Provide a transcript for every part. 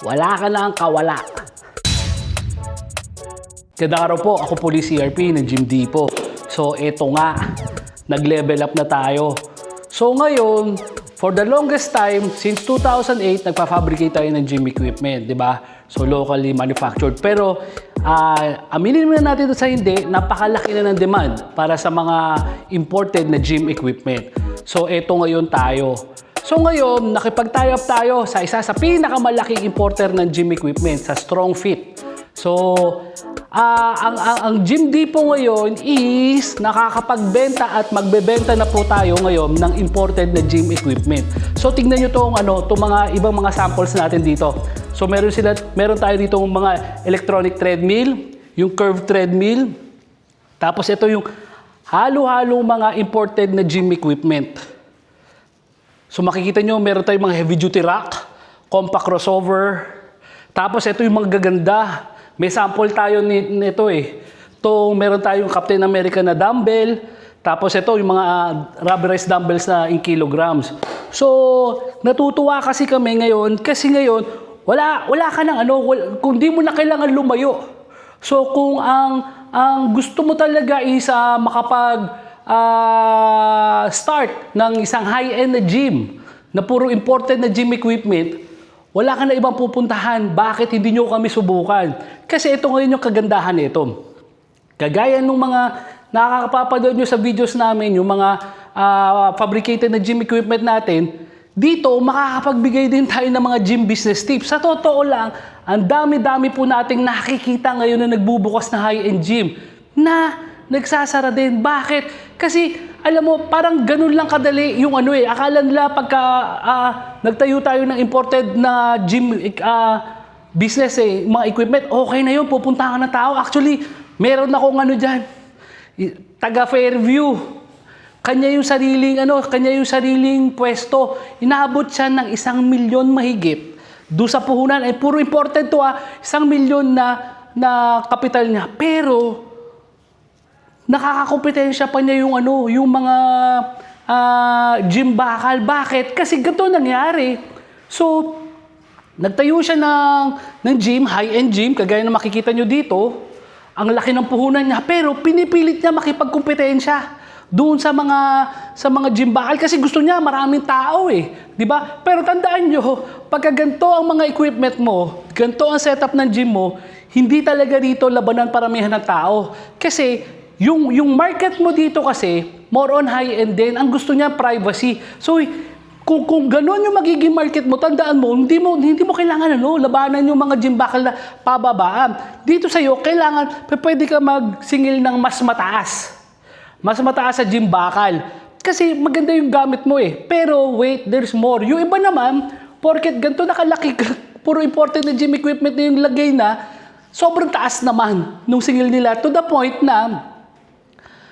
Wala ka na ang kawala. Kada araw po, ako po ni CRP ng Gym Depot. So, eto nga, nag-level up na tayo. So, ngayon, for the longest time, since 2008, nagpa-fabricate tayo ng gym equipment, di ba? So, locally manufactured. Pero, ah, aminin mo na natin ito sa hindi, napakalaki na ng demand para sa mga imported na gym equipment. So, eto ngayon tayo. So ngayon, nakipag-tie up tayo sa isa sa pinakamalaking importer ng gym equipment, sa Strong Fit. So, ah, ang, ang, ang Gym Depot ngayon is nakakapagbenta at magbebenta na po tayo ngayon ng imported na gym equipment. So, tingnan nyo tong ano, tong mga ibang mga samples natin dito. So, meron sila, meron tayo dito mga electronic treadmill, yung curved treadmill, tapos ito yung halo-halong mga imported na gym equipment. So makikita nyo, meron tayong mga heavy duty rack, compact crossover. Tapos ito yung mga gaganda. May sample tayo ni- nito eh. Ito, meron tayong Captain America na dumbbell. Tapos ito yung mga uh, rubberized dumbbells na in kilograms. So, natutuwa kasi kami ngayon kasi ngayon wala wala ka nang ano, wala, kung di mo na kailangan lumayo. So kung ang ang gusto mo talaga is ah, makapag ah, start ng isang high-end na gym na puro imported na gym equipment, wala ka na ibang pupuntahan. Bakit hindi nyo kami subukan? Kasi ito ngayon yung kagandahan nito. Kagaya nung mga nakakapapanood nyo sa videos namin, yung mga ah, fabricated na gym equipment natin, dito makakapagbigay din tayo ng mga gym business tips. Sa totoo lang, ang dami-dami po nating nakikita ngayon na nagbubukas na high-end gym na nagsasara din. Bakit? Kasi alam mo, parang ganun lang kadali yung ano eh. Akala nila pagka ah, nagtayo tayo ng imported na gym ah, business eh, mga equipment, okay na yun, pupuntahan ng tao. Actually, meron akong ano dyan, taga Fairview. Kanya yung sariling ano, kanya yung sariling pwesto. Inaabot siya ng isang milyon mahigit. Do sa puhunan ay puro imported to ah, isang milyon na na kapital niya. Pero nakakakompetensya pa niya yung ano, yung mga ah, gym bakal. Bakit? Kasi ganito nangyari. So, nagtayo siya ng, ng gym, high-end gym, kagaya na makikita nyo dito. Ang laki ng puhunan niya, pero pinipilit niya makipagkompetensya doon sa mga sa mga gym bakal kasi gusto niya maraming tao eh, 'di ba? Pero tandaan niyo, pagka ganito ang mga equipment mo, ganito ang setup ng gym mo, hindi talaga dito labanan paramihan ng tao. Kasi yung yung market mo dito kasi more on high end din. Ang gusto niya privacy. So kung kung gano'n yung magiging market mo, tandaan mo, hindi mo hindi mo kailangan ano, labanan yung mga gym bakal na pababaan. Dito sa iyo, kailangan pwede ka magsingil ng mas mataas. Mas mataas sa gym bakal. Kasi maganda yung gamit mo eh. Pero wait, there's more. Yung iba naman, porket ganito nakalaki, puro imported na gym equipment na yung lagay na, sobrang taas naman nung singil nila to the point na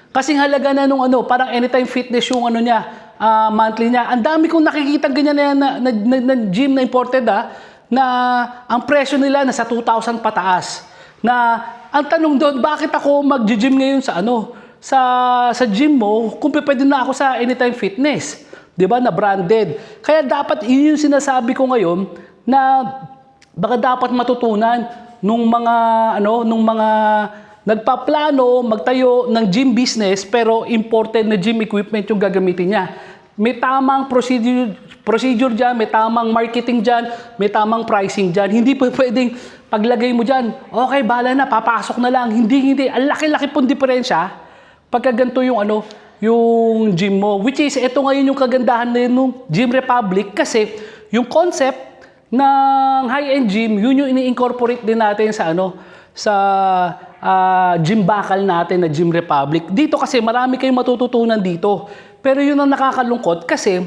Kasing halaga na nung ano, parang anytime fitness yung ano niya, ah, monthly niya. Ang dami kong nakikita ganyan na, na, na, na, na gym na imported ah, na ang presyo nila nasa 2,000 pataas. Na ang tanong doon, bakit ako mag-gym ngayon sa ano, sa sa gym mo kung pwede na ako sa anytime fitness, 'di ba? Na branded. Kaya dapat yun yung sinasabi ko ngayon na baka dapat matutunan nung mga ano, nung mga nagpaplano magtayo ng gym business pero imported na gym equipment yung gagamitin niya. May tamang procedure procedure diyan, may tamang marketing diyan, may tamang pricing diyan. Hindi pa pwedeng paglagay mo diyan, okay, bala na, papasok na lang. Hindi, hindi. Ang laki-laki pong diferensya pagka ganito yung ano, yung gym mo. Which is, ito ngayon yung kagandahan na yun ng Gym Republic kasi yung concept ng high-end gym, yun yung ini-incorporate din natin sa ano, sa ah, gym bakal natin na Gym Republic. Dito kasi marami kayong matututunan dito. Pero yun ang nakakalungkot kasi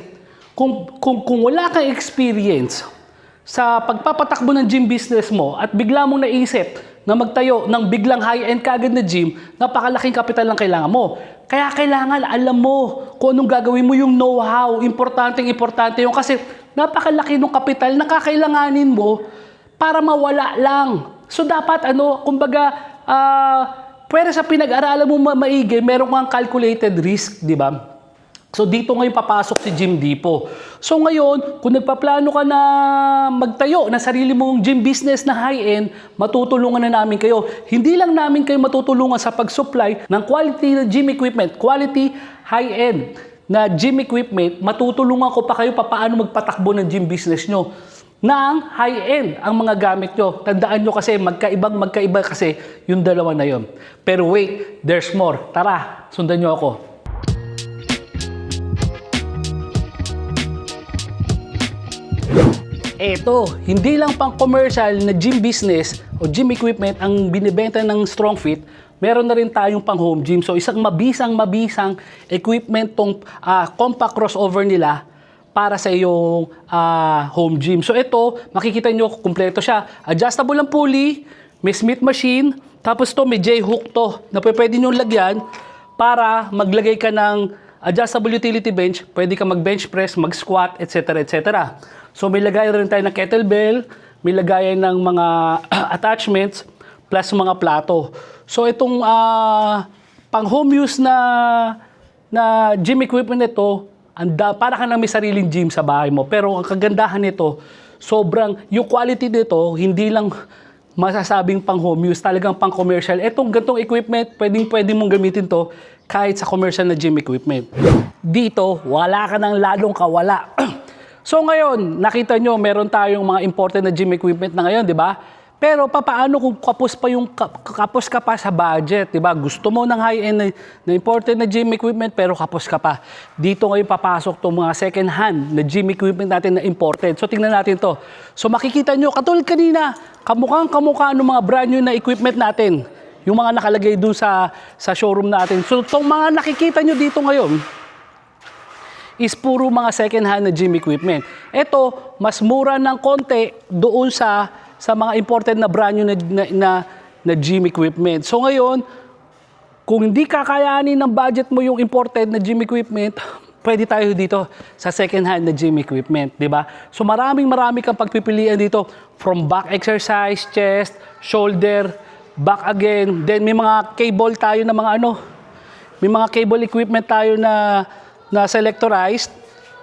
kung, kung, kung wala kang experience sa pagpapatakbo ng gym business mo at bigla mong naisip na magtayo ng biglang high-end kagad na gym, napakalaking kapital lang kailangan mo. Kaya kailangan alam mo kung anong gagawin mo yung know-how. Importanteng importante yung kasi napakalaki ng kapital na kakailanganin mo para mawala lang. So dapat ano, kumbaga, ah, pwede sa pinag-aralan mo ma- maigi, meron kang calculated risk, di ba? So dito ngayon papasok si Gym Depot. So ngayon, kung nagpaplano ka na magtayo na sarili mong gym business na high-end, matutulungan na namin kayo. Hindi lang namin kayo matutulungan sa pag-supply ng quality na gym equipment, quality high-end na gym equipment, matutulungan ko pa kayo pa paano magpatakbo ng gym business nyo ng high-end ang mga gamit nyo. Tandaan nyo kasi magkaibang magkaiba kasi yung dalawa na yon. Pero wait, there's more. Tara, sundan nyo ako. Eto, hindi lang pang commercial na gym business o gym equipment ang binibenta ng Strong Fit, meron na rin tayong pang home gym. So isang mabisang mabisang equipment tong ah, compact crossover nila para sa iyong ah, home gym. So ito, makikita nyo kumpleto siya. Adjustable ang pulley, may Smith machine, tapos to may J-hook to na pwede nyo lagyan para maglagay ka ng adjustable utility bench, pwede ka mag-bench press, mag-squat, etc. etc. So may lagayan rin tayo ng kettlebell, may lagayan ng mga attachments, plus mga plato. So itong ah, pang home use na na gym equipment nito, anda, para ka nang may sariling gym sa bahay mo. Pero ang kagandahan nito, sobrang, yung quality nito, hindi lang masasabing pang home use, talagang pang commercial. Etong gantong equipment, pwedeng pwede mong gamitin to kahit sa commercial na gym equipment. Dito, wala ka nang lalong kawala. so ngayon, nakita nyo, meron tayong mga imported na gym equipment na ngayon, di ba? Pero papaano kung kapos pa yung kap- kapos ka pa sa budget, 'di ba? Gusto mo ng high-end na, na imported na gym equipment pero kapos ka pa. Dito ngayon papasok tong mga second hand na gym equipment natin na imported. So tingnan natin 'to. So makikita nyo katulad kanina, kamukhang kamukha ng mga brand new na equipment natin. Yung mga nakalagay dun sa sa showroom natin. So tong mga nakikita nyo dito ngayon, is puro mga second hand na gym equipment. Ito, mas mura ng konti doon sa sa mga imported na brand new na, na, na, na gym equipment. So ngayon, kung hindi kakayanin ng budget mo yung imported na gym equipment, pwede tayo dito sa second hand na gym equipment, di ba? So maraming marami kang pagpipilian dito from back exercise, chest, shoulder, back again. Then may mga cable tayo na mga ano, may mga cable equipment tayo na na selectorized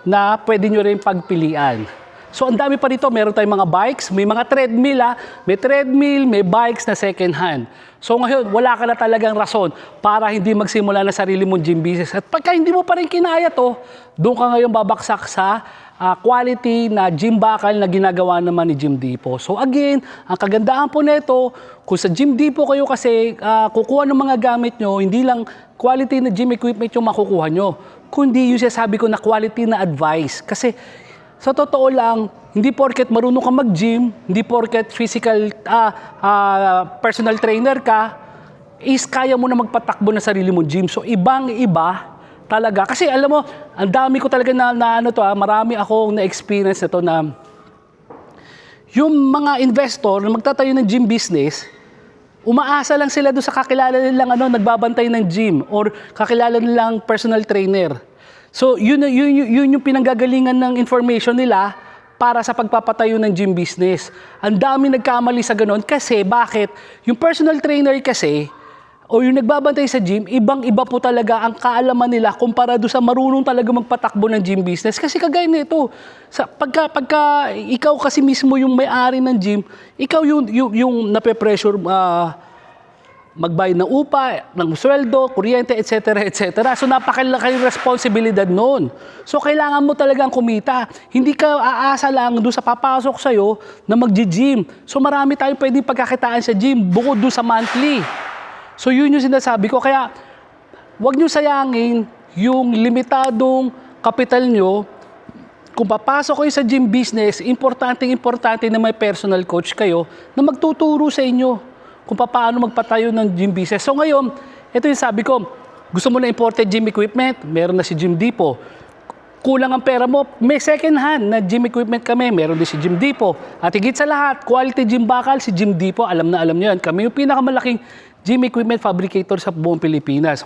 na pwede nyo rin pagpilian. So ang dami pa dito, meron tayong mga bikes, may mga treadmill ah, may treadmill, may bikes na second hand. So ngayon, wala ka na talagang rason para hindi magsimula na sarili mong gym business. At pagka hindi mo pa rin kinaya to, doon ka ngayon babaksak sa ah, quality na gym bakal na ginagawa naman ni Gym Depot. So again, ang kagandahan po nito, kung sa Gym Depot kayo kasi ah, kukuha ng mga gamit nyo, hindi lang quality na gym equipment yung makukuha nyo, kundi yung sabi ko na quality na advice. Kasi sa totoo lang, hindi porket marunong ka mag-gym, hindi porket physical, ah, ah, personal trainer ka, is kaya mo na magpatakbo na sarili mo gym. So ibang iba talaga. Kasi alam mo, ang dami ko talaga na, na ano to, ah, marami akong na-experience na to na yung mga investor na magtatayo ng gym business, umaasa lang sila doon sa kakilala nilang ano, nagbabantay ng gym or kakilala nilang personal trainer. So, yun, yun, yun, yun yung pinanggagalingan ng information nila para sa pagpapatayo ng gym business. Ang dami nagkamali sa ganun kasi bakit? Yung personal trainer kasi, o yung nagbabantay sa gym, ibang-iba po talaga ang kaalaman nila kumpara doon sa marunong talaga magpatakbo ng gym business. Kasi kagaya nito, sa pagka, pagka ikaw kasi mismo yung may-ari ng gym, ikaw yung, yung, yung nape-pressure ah, magbayad ng upa, ng sweldo, kuryente, etc. etc. So napakalaking responsibilidad noon. So kailangan mo talagang kumita. Hindi ka aasa lang doon sa papasok sa'yo na mag-gym. So marami tayong pwedeng pagkakitaan sa gym bukod doon sa monthly. So yun yung sinasabi ko. Kaya huwag nyo sayangin yung limitadong kapital nyo kung papasok kayo sa gym business, importanteng importante na may personal coach kayo na magtuturo sa inyo kung paano magpatayo ng gym business. So ngayon, ito yung sabi ko, gusto mo na imported gym equipment, meron na si Gym Depot. Kulang ang pera mo, may second hand na gym equipment kami, meron din si Gym Depot. At higit sa lahat, quality gym bakal, si Gym Depot, alam na alam niyo yan. Kami yung pinakamalaking gym equipment fabricator sa buong Pilipinas.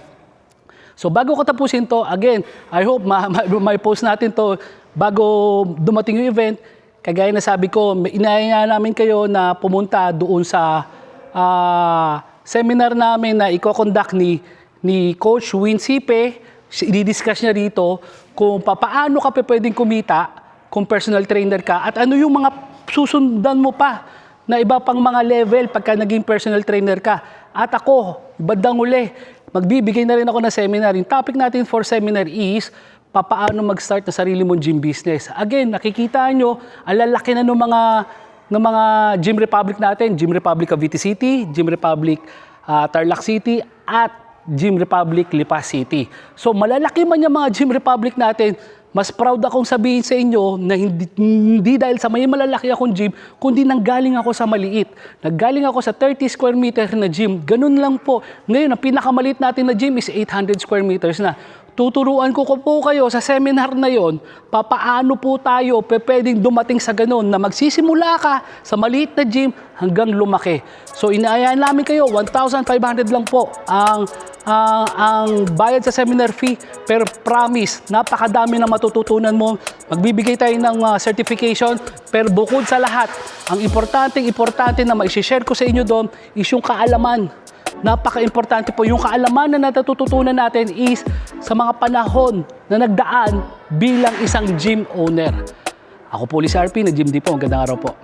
So bago ko tapusin to, again, I hope ma- ma- may post natin to bago dumating yung event. Kagaya na sabi ko, inaya namin kayo na pumunta doon sa ah, seminar namin na iko-conduct ni, ni Coach Win Sipe. i-discuss niya rito kung paano ka pa pwedeng kumita kung personal trainer ka at ano yung mga susundan mo pa na iba pang mga level pagka naging personal trainer ka. At ako, bandang uli, magbibigay na rin ako ng seminar. Yung topic natin for seminar is papaano mag-start na sarili mong gym business. Again, nakikita nyo, ang lalaki na ng mga ng mga Gym Republic natin, Gym Republic Cavite City, Gym Republic ah, Tarlac City, at Gym Republic Lipas City. So malalaki man yung mga Gym Republic natin, mas proud akong sabihin sa inyo na hindi, hindi dahil sa may malalaki akong gym, kundi nanggaling ako sa maliit. Naggaling ako sa 30 square meter na gym. Ganun lang po. Ngayon, ang pinakamaliit natin na gym is 800 square meters na. Tuturuan ko, ko po kayo sa seminar na yon, papaano po tayo pwedeng dumating sa ganun na magsisimula ka sa maliit na gym hanggang lumaki. So inaayaan namin kayo, 1,500 lang po ang ang ang bayad sa seminar fee. Pero promise napakadami na matututunan mo. Magbibigay tayo ng uh, certification. Pero bukod sa lahat ang importante importante na mai-share ko sa inyo doon is yung kaalaman Napaka-importante po yung kaalaman na natututunan natin is sa mga panahon na nagdaan bilang isang gym owner. Ako po, Liz RP, na Gym Depot. Ang gandang araw po.